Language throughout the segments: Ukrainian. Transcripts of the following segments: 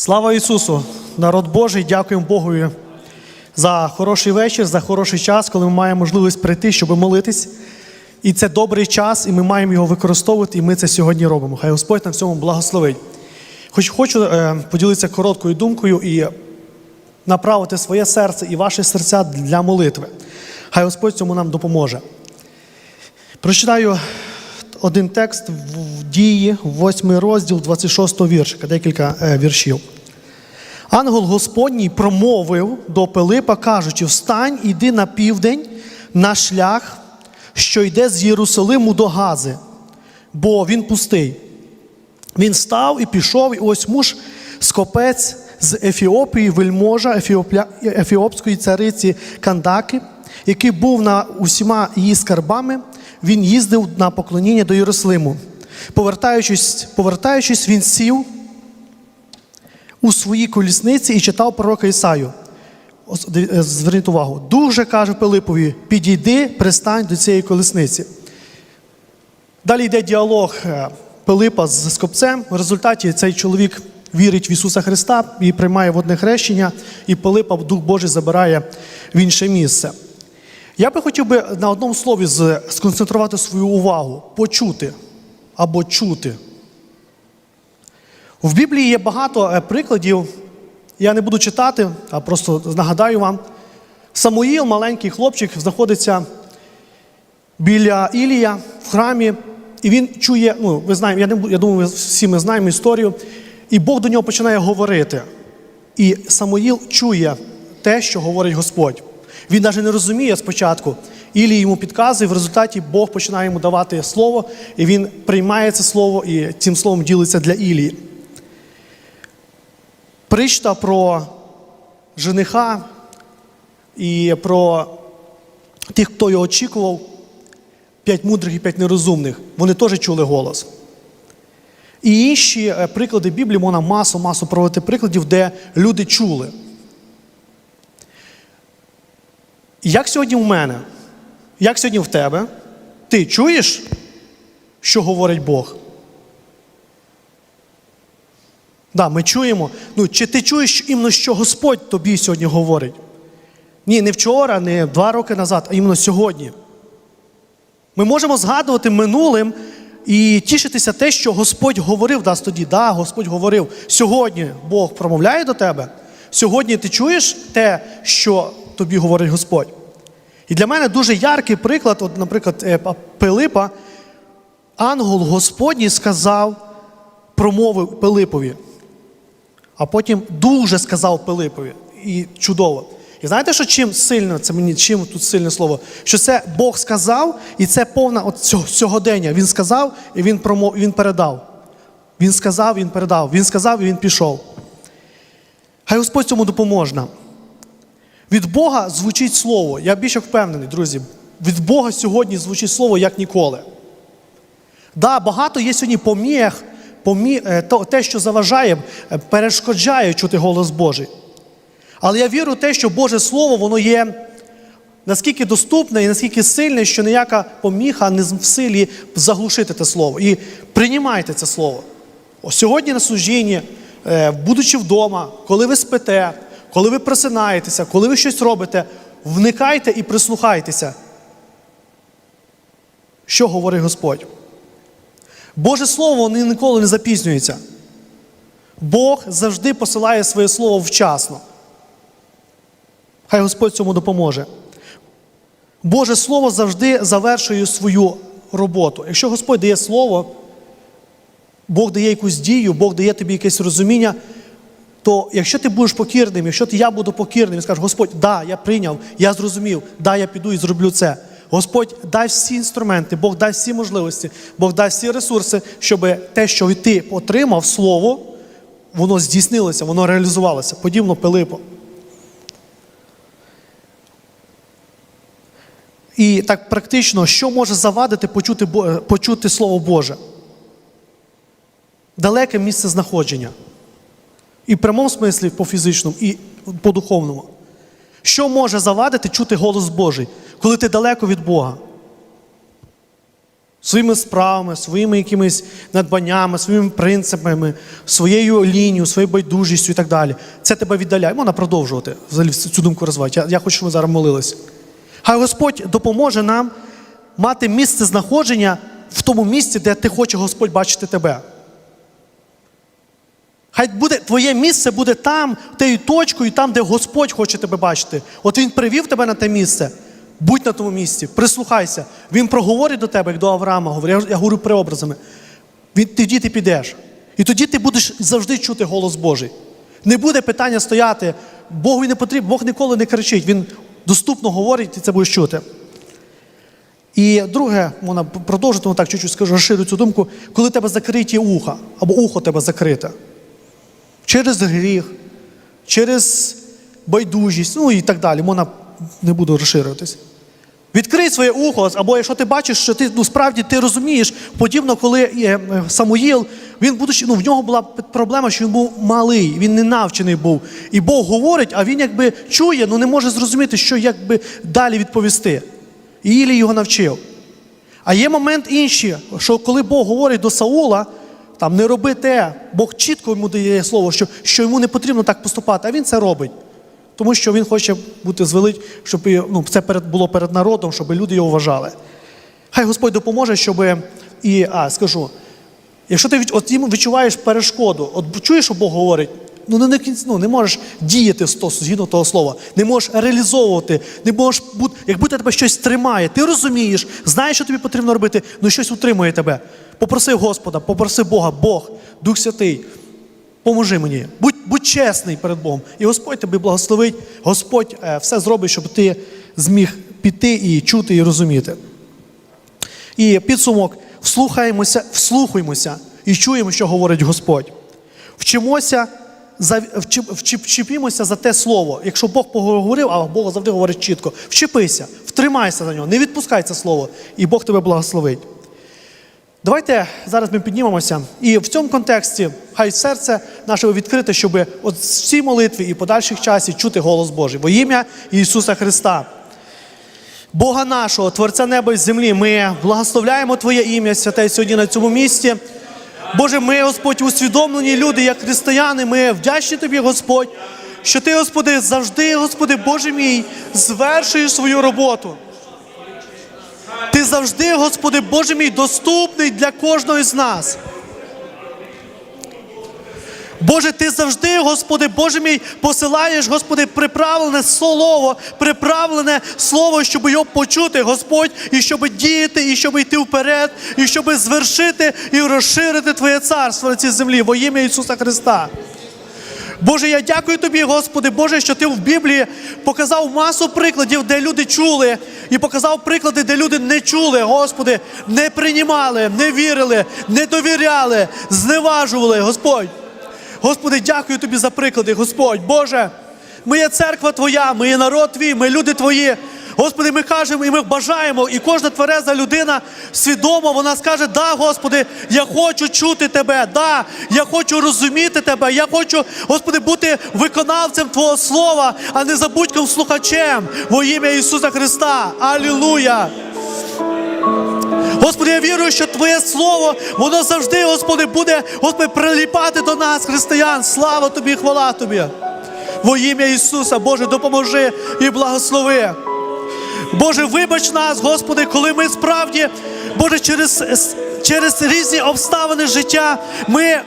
Слава Ісусу! Народ Божий, дякуємо Богові за хороший вечір, за хороший час, коли ми маємо можливість прийти, щоб молитись. І це добрий час, і ми маємо його використовувати, і ми це сьогодні робимо. Хай Господь нам в цьому благословить. Хоч хочу е, поділитися короткою думкою і направити своє серце і ваше серця для молитви. Хай Господь цьому нам допоможе. Прочитаю один текст в дії, 8 розділ 26 віршика, декілька е, віршів. Ангел Господній промовив до Пилипа, кажучи: Встань, іди на південь на шлях, що йде з Єрусалиму до Гази, бо він пустий. Він став і пішов, і ось муж скопець з Ефіопії, вельможа Ефіопля... Ефіопської цариці Кандаки, який був на усіма її скарбами, він їздив на поклоніння до Єрусалиму. Повертаючись, повертаючись, він сів у своїй колісниці і читав пророка Ісаю. Е, Зверніть увагу, дуже каже Пилипові: підійди, пристань до цієї колісниці. Далі йде діалог е, Пилипа з Скопцем. В результаті цей чоловік вірить в Ісуса Христа і приймає водне хрещення, і Пилипа Дух Божий забирає в інше місце. Я би хотів би на одному слові сконцентрувати свою увагу почути або чути. В Біблії є багато е, прикладів. Я не буду читати, а просто нагадаю вам. Самуїл, маленький хлопчик, знаходиться біля Ілія в храмі, і він чує, ну, ви знаєте, я, не, я думаю, всі ми знаємо історію, і Бог до нього починає говорити. І Самуїл чує те, що говорить Господь. Він навіть не розуміє спочатку. Ілій йому підказує, в результаті Бог починає йому давати слово, і він приймає це слово і цим словом ділиться для Ілії. Причта про жениха і про тих, хто його очікував, п'ять мудрих і п'ять нерозумних, вони теж чули голос. І інші е, приклади Біблії можна масу, масу проводити прикладів, де люди чули. Як сьогодні в мене? Як сьогодні в тебе? Ти чуєш, що говорить Бог? Да, ми чуємо. Ну, чи ти чуєш іменно, що Господь тобі сьогодні говорить? Ні, не вчора, не два роки назад, а іменно сьогодні. Ми можемо згадувати минулим і тішитися те, що Господь говорив нас тоді. Да, Господь говорив. Сьогодні Бог промовляє до тебе. Сьогодні ти чуєш те, що тобі говорить Господь. І для мене дуже яркий приклад, от, наприклад, е, Пилипа, ангел Господній сказав, промовив Пилипові. А потім дуже сказав Пилипові. І чудово. І знаєте, що чим сильно, це мені чим тут сильне слово? Що це Бог сказав, і це повна от цього, сьогодення. Він сказав і він промов, він передав. Він сказав, він передав. Він сказав і він пішов. Хай Господь цьому допоможе нам. Від Бога звучить слово. Я більше впевнений, друзі. Від Бога сьогодні звучить слово як ніколи. Да, багато є сьогодні поміг, помі... е, те, що заважає, е, перешкоджає чути голос Божий. Але я вірю в те, що Боже Слово, воно є наскільки доступне і наскільки сильне, що ніяка поміха не в силі заглушити те слово. І приймайте це слово. О, сьогодні на служінні, е, будучи вдома, коли ви спите, коли ви просинаєтеся, коли ви щось робите, вникайте і прислухайтеся. Що говорить Господь? Боже Слово воно ніколи не запізнюється. Бог завжди посилає своє слово вчасно. Хай Господь цьому допоможе. Боже Слово завжди завершує свою роботу. Якщо Господь дає слово, Бог дає якусь дію, Бог дає тобі якесь розуміння, то якщо ти будеш покірним, якщо ти, я буду покірним і скажеш, Господь, да, я прийняв, я зрозумів, да, я піду і зроблю це. Господь дасть всі інструменти, Бог дасть всі можливості, Бог дасть всі ресурси, щоб те, що ти отримав слово, воно здійснилося, воно реалізувалося, подібно Пилипу. І так практично, що може завадити почути, почути Слово Боже? Далеке місце знаходження. І в прямому смислі по фізичному, і по духовному. Що може завадити чути голос Божий, коли ти далеко від Бога? своїми справами, своїми якимись надбаннями, своїми принципами, своєю лінією, своєю байдужістю і так далі. Це тебе віддаляє. Можна продовжувати взагалі цю думку розвивати. Я, я хочу, щоб ми зараз молились. Хай Господь допоможе нам мати місце знаходження в тому місці, де ти хоче Господь бачити тебе. Хай буде твоє місце буде там, тією точкою, там, де Господь хоче тебе бачити. От Він привів тебе на те місце. Будь на тому місці, прислухайся. Він проговорить до тебе, як до Авраама. говорить. Я, говорю преобразами. Він, тоді ти підеш. І тоді ти будеш завжди чути голос Божий. Не буде питання стояти, Богу не потрібно, Бог ніколи не кричить. Він доступно говорить, ти це будеш чути. І друге, можна продовжити, ну так чуть-чуть скажу, розширю цю думку, коли тебе закриті уха, або ухо тебе закрите. Через гріх, через байдужість, ну і так далі. Можна не буду розширюватись. Відкрий своє ухо, або якщо ти бачиш, що ти ну, справді ти розумієш, подібно, коли е, е, Самуїл, він будучи, ну, в нього була проблема, що він був малий, він не навчений був. І Бог говорить, а він якби чує, ну не може зрозуміти, що якби далі відповісти. І Ілі його навчив. А є момент інший, що коли Бог говорить до Саула, там не роби те, Бог чітко йому дає слово, що, що йому не потрібно так поступати, а він це робить. Тому що він хоче бути звелить, щоб ну, це перед, було перед народом, щоб люди його вважали. Хай Господь допоможе, щоб і, а, скажу, якщо ти від- от відчуваєш перешкоду, от чуєш, що Бог говорить, ну не, ну, не можеш діяти згідно того слова, не можеш реалізовувати, не можеш бути, як будто тебе щось тримає. Ти розумієш, знаєш, що тобі потрібно робити, але щось утримує тебе. Попроси Господа, попроси Бога, Бог, Дух Святий. Поможи мені, будь, будь чесний перед Богом. І Господь тебе благословить, Господь е, все зробить, щоб ти зміг піти і чути, і розуміти. І підсумок: вслухаємося, вслухаємося і чуємо, що говорить Господь. Вчимося, вчепімося за те слово. Якщо Бог поговорив, а Бог завжди говорить чітко. Вчепися, втримайся за нього, не відпускай це слово, і Бог тебе благословить. Давайте зараз ми піднімемося. І в цьому контексті хай серце наше відкрите, щоб от в цій молитві і подальших часів чути голос Божий. Во ім'я Ісуса Христа. Бога нашого, Творця неба і землі, ми благословляємо Твоє ім'я святе сьогодні на цьому місці. Боже, ми, Господь, усвідомлені люди, як християни, ми вдячні Тобі, Господь, що Ти, Господи, завжди, Господи, Боже мій, звершуєш свою роботу. Ти завжди, Господи, Боже мій, доступний для кожного з нас. Боже, ти завжди, Господи, Боже мій, посилаєш, Господи, приправлене слово, приправлене слово, щоб його почути, Господь, і щоб діяти, і щоб йти вперед, і щоб звершити і розширити Твоє царство на цій землі во ім'я Ісуса Христа. Боже, я дякую тобі, Господи, Боже, що ти в Біблії показав масу прикладів, де люди чули, і показав приклади, де люди не чули, Господи, не приймали, не вірили, не довіряли, зневажували, Господь. Господи, дякую тобі за приклади, Господь. Боже, ми є церква Твоя, ми є народ Твій, ми люди Твої. Господи, ми кажемо і ми бажаємо, і кожна твереза людина свідомо вона скаже: Да, Господи, я хочу чути Тебе, да, я хочу розуміти Тебе, я хочу, Господи, бути виконавцем Твого Слова, а не забудьком слухачем во ім'я Ісуса Христа. Алілуя! Вірую, що Твоє Слово, воно завжди, Господи, буде, Господи, приліпати до нас, християн. Слава Тобі, хвала Тобі. Во ім'я Ісуса, Боже, допоможи і благослови. Боже, вибач нас, Господи, коли ми справді, Боже, через, через різні обставини життя ми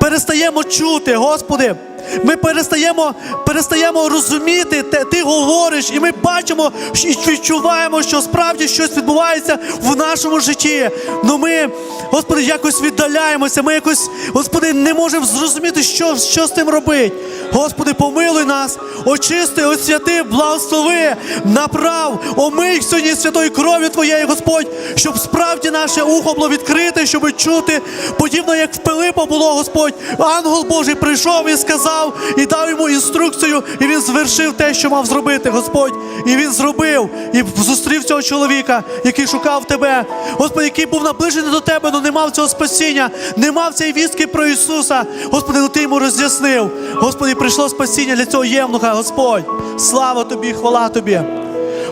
перестаємо чути, Господи. Ми перестаємо, перестаємо розуміти, те, ти говориш, і ми бачимо і відчуваємо, що справді щось відбувається в нашому житті. Ну ми, Господи, якось віддаляємося, ми якось, Господи, не можемо зрозуміти, що, що з тим робити. Господи, помилуй нас, очисти, освяти, благослови, направ, омий сьогодні святою кров'ю Твоєю, Господь, щоб справді наше ухо було відкрите, щоб чути, подібно як в Пилипа було, Господь. Ангел Божий прийшов і сказав, і дав йому інструкцію, і він звершив те, що мав зробити, Господь. І він зробив, і зустрів цього чоловіка, який шукав тебе, Господи, який був наближений до тебе, але не мав цього спасіння, не мав цієї вістки про Ісуса. Господи, ну ти йому роз'яснив. Господи, прийшло спасіння для цього євнуха, Господь. Слава тобі, хвала тобі.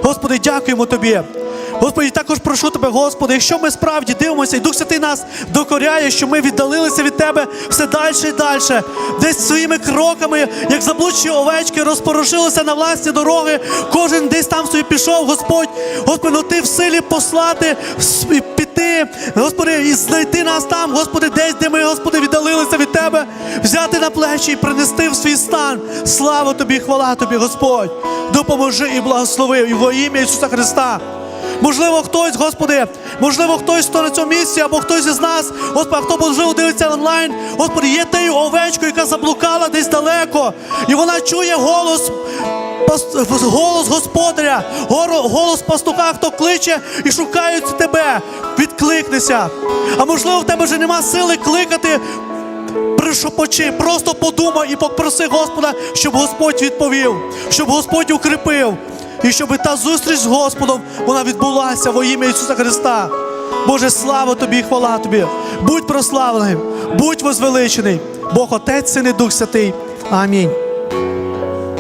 Господи, дякуємо тобі. Господи, також прошу тебе, Господи, якщо ми справді дивимося, і Дух Святий нас докоряє, що ми віддалилися від Тебе все далі і далі, десь своїми кроками, як заблудші овечки, розпорушилися на власні дороги, кожен десь там собі пішов, Господь, Господи, ну ти в силі послати, піти, Господи, і знайти нас там, Господи, десь, де ми, Господи, віддалилися від Тебе, взяти на плечі і принести в свій стан. Слава Тобі, хвала Тобі, Господь. Допоможи і благослови і во ім'я Ісуса Христа. Можливо, хтось, Господи, можливо, хтось, хто на цьому місці, або хтось із нас, Господи, хто можливо дивиться онлайн, Господи, є тією овечкою, яка заблукала десь далеко, і вона чує голос. Голос господаря, голос пастуха, хто кличе і шукають тебе. Відкликнися. А можливо, в тебе вже нема сили кликати. Пришопочи, просто подумай і попроси Господа, щоб Господь відповів, щоб Господь укріпив, і щоб та зустріч з Господом вона відбулася во ім'я Ісуса Христа. Боже, слава тобі хвала тобі. Будь прославлений, будь возвеличений. Бог Отець, Син і Дух Святий. Амінь.